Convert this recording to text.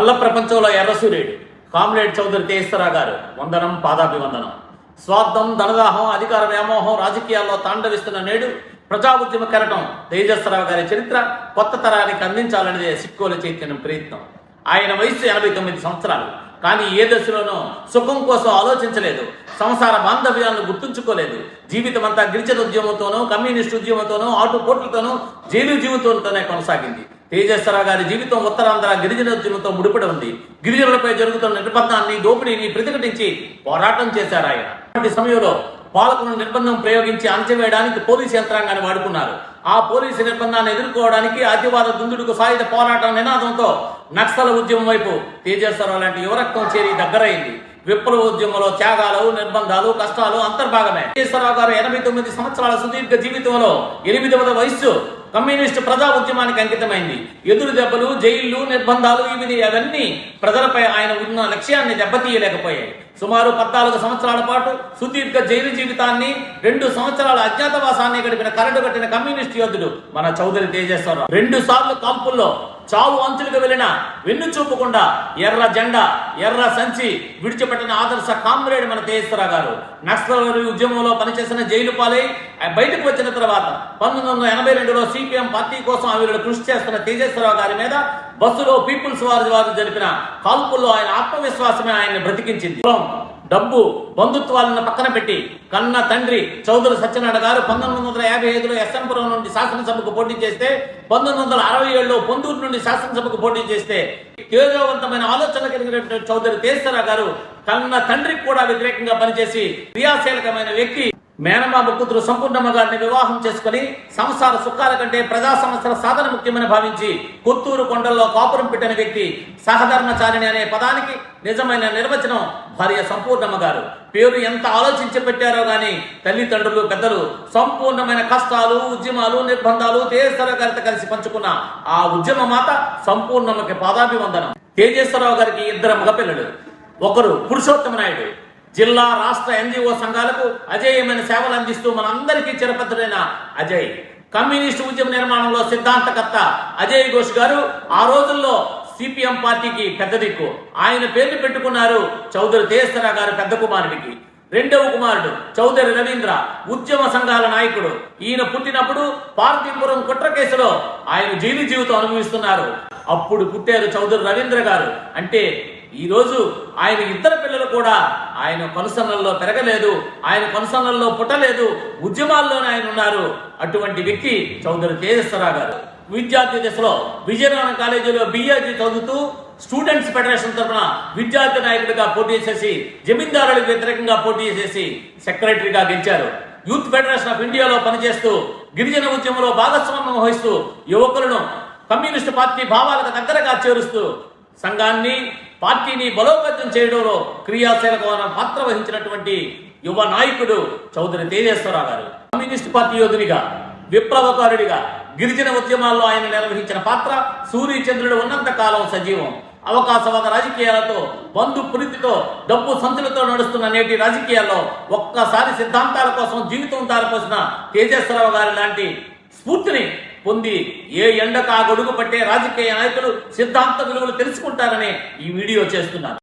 పల్ల ప్రపంచంలో ఎర్రసూర్యుడు కామ్రేడ్ చౌదరి తేజస్వరరావు గారు. వందనం పాదాభివందనం. స్వార్థం ధనదాహం అధికార వ్యామోహం రాజకీయాల్లో తాండవిస్తున్న నేడు ప్రజా ఉద్యమ కెరటం తేజస్వరావు గారి చరిత్ర కొత్త తరానికి అందించాలనేదే సిక్కోల చైతన్యం ప్రయత్నం. ఆయన వయసు ఎనభై తొమ్మిది సంవత్సరాలు. కానీ ఏ దశలోనూ సుఖం కోసం ఆలోచించలేదు. సంసార బాంధవ్యాలను గుర్తుంచుకోలేదు. జీవితం అంతా గిరిజన ఉద్యమంతోనూ కమ్యూనిస్టు ఉద్యమంతోనూ ఆటు పోట్లతోనూ జైలు జీవితంతోనే కొనసాగింది. తేజస్వరావు గారి జీవితం ఉత్తరాంధ్ర గిరిజన ఉద్యమంతో ముడిపడి ఉంది. గిరిజనులపై జరుగుతున్న నిర్బంధాన్ని దోపిడీని ప్రతిఘటించి పోరాటం చేశారు ఆయన. అటువంటి సమయంలో పాలకులను నిర్బంధం ప్రయోగించి అణచివేయడానికి పోలీసు యంత్రాంగాన్ని వాడుకున్నారు. ఆ పోలీసు నిర్బంధాన్ని ఎదుర్కోవడానికి అతివాద దుందుడుకు సాయుధ పోరాటం నినాదంతో నక్సల ఉద్యమం వైపు తేజస్వరరావు లాంటి యువరక్తం చేరి దగ్గరైంది. విప్లవ ఉద్యమంలో త్యాగాలు నిర్బంధాలు కష్టాలు అంతర్భాగమే. తేజస్వరరావు గారు ఎనభై తొమ్మిది సంవత్సరాల సుదీర్ఘ జీవితంలో ఎనిమిదవ వయస్సు కమ్యూనిస్టు ప్రజా ఉద్యమానికి అంకితమైంది. ఎదురు దెబ్బలు జైళ్ళు నిర్బంధాలు ఇవి అవన్నీ ప్రజలపై ఆయన ఉన్న లక్ష్యాన్ని దెబ్బతీయలేకపోయాయి. సుమారు పద్నాలుగు సంవత్సరాల పాటు సుదీర్ఘ జైలు జీవితాన్ని రెండు సంవత్సరాల అజ్ఞాతవాసాన్ని గడిపిన కరడు కట్టిన కమ్యూనిస్ట్ యోధుడు మన చౌదరి తేజేశ్వరరావు. రెండు సార్లు కాల్పుల్లో చావు అంచులకు వెళ్ళిన వెన్ను చూపకుండా ఎర్ర జెండా ఎర్ర సంచి విడిచిపెట్టిన ఆదర్శ కామ్రేడ్ మన తేజేశ్వరరావు గారు. నక్సల్ ఉద్యమంలో పనిచేసిన జైలు పాలై బయటకు వచ్చిన తర్వాత పంతొమ్మిది వందల ఎనభై రెండులో సిపిఎం పార్టీ కోసం ఆవిడ కృషి చేస్తున్న తేజేశ్వరరావు గారి మీద బస్సులో పీపుల్స్ వారి వారు జరిపిన కాల్పుల్లో ఆయన ఆత్మవిశ్వాసమే ఆయన్ని బ్రతికించింది. డబ్బు బంధుత్వాలను పక్కన పెట్టి కన్న తండ్రి చౌదరి సత్యనారాయణ గారు పంతొమ్మిది వందల యాభై ఐదులో ఎస్ఎంపురం నుండి శాసనసభకు పోటీ చేస్తే పంతొమ్మిది వందల అరవై ఏడులో పొందూరు నుండి శాసనసభకు పోటీ చేస్తే తేజవంతమైన ఆలోచన కలిగినటువంటి చౌదరి తేజరావు గారు కన్న తండ్రికి కూడా వ్యతిరేకంగా పనిచేసి క్రియాశీలకమైన వ్యక్తి మేనమామ కూతురు సంపూర్ణమ్మ గారిని వివాహం చేసుకుని సంసార సుఖాల కంటే ప్రజా సమస్యల సాధన ముఖ్యమని భావించి కొత్తూరు కొండల్లో కాపురం పెట్టిన వ్యక్తి సహధర్మచారిణి అనే పదానికి నిజమైన నిర్వచనం భార్య సంపూర్ణమ్మ గారు. పేరు ఎంత ఆలోచించి పెట్టారో గాని తల్లిదండ్రులు పెద్దలు సంపూర్ణమైన కష్టాలు ఉద్యమాలు నిర్బంధాలు తేజస్వరావు గారితో కలిసి పంచుకున్న ఆ ఉద్యమ మాత సంపూర్ణమ్మకి పాదాభివందనం. తేజేశ్వరరావు గారికి ఇద్దరు మగపిల్లలు. ఒకరు పురుషోత్తమ నాయుడు. జిల్లా రాష్ట్ర ఎన్జిఓ సంఘాలకు అజేయమైన సేవలు అందిస్తూ మనందరికీ చిరపత్రుడైన అజయ్. కమ్యూనిస్టు ఉద్యమ నిర్మాణంలో సిద్ధాంతకర్త అజయ్ ఘోష్ గారు ఆ రోజుల్లో సిపిఎం పార్టీకి పెద్ద దిక్కు. ఆయన పేరు పెట్టుకున్నారు చౌదరి తేజస్వర గారు పెద్ద కుమారుడికి. రెండవ కుమారుడు చౌదరి రవీంద్ర ఉద్యమ సంఘాల నాయకుడు. ఈయన పుట్టినప్పుడు పార్తీపురం కుట్ర కేసులో ఆయన జైలు జీవితం అనుభవిస్తున్నారు. అప్పుడు పుట్టారు చౌదరి రవీంద్ర గారు. అంటే ఈరోజు ఆయన ఇద్దరు పిల్లలు కూడా ఆయన కొనసనల్లో పెరగలేదు ఆయన కొనసనల్లో పుట్టలేదు ఉద్యమాల్లోనే ఆయన ఉన్నారు. అటువంటి వ్యక్తి చౌదరి తేజస్వరరావు గారు. విద్యార్థి దశలో విజయనగరం కాలేజీలో బిఆర్జీ చదువుతూ స్టూడెంట్స్ ఫెడరేషన్ తరఫున విద్యార్థి నాయకుడిగా పోటీ చేసి జమీందారులకు వ్యతిరేకంగా పోటీ చేసి సెక్రటరీగా గెలిచారు. యూత్ ఫెడరేషన్ ఆఫ్ ఇండియాలో పనిచేస్తూ గిరిజన ఉద్యమంలో భాగస్వామ్యం వహిస్తూ యువకులను కమ్యూనిస్టు పార్టీ భావాలకు దగ్గరగా చేరుస్తూ సంఘాన్ని పార్టీని బలోపేతం చేయడంలో క్రియాశీలకమైన పాత్ర వహించినటువంటి యువ నాయకుడు చౌదరి తేజేశ్వరరావు గారు. కమ్యూనిస్ట్ పార్టీ యోధునిగా విప్లవకారుడిగా గిరిజన ఉద్యమాల్లో ఆయన నిర్వహించిన పాత్ర సూర్యచంద్రుడు ఉన్నంత కాలం సజీవం. అవకాశవాద రాజకీయాలతో బంధు పురితితో డబ్బు సంచులతో నడుస్తున్న నేటి రాజకీయాల్లో ఒక్కసారి సిద్ధాంతాల కోసం జీవితం తారపోసిన తేజేశ్వరరావు గారి లాంటి స్ఫూర్తిని పొంది ఏ ఎండకు ఆ గొడుగు పట్టే రాజకీయ నాయకులు సిద్ధాంత విలువలు తెలుసుకుంటారని ఈ వీడియో చేస్తున్నారు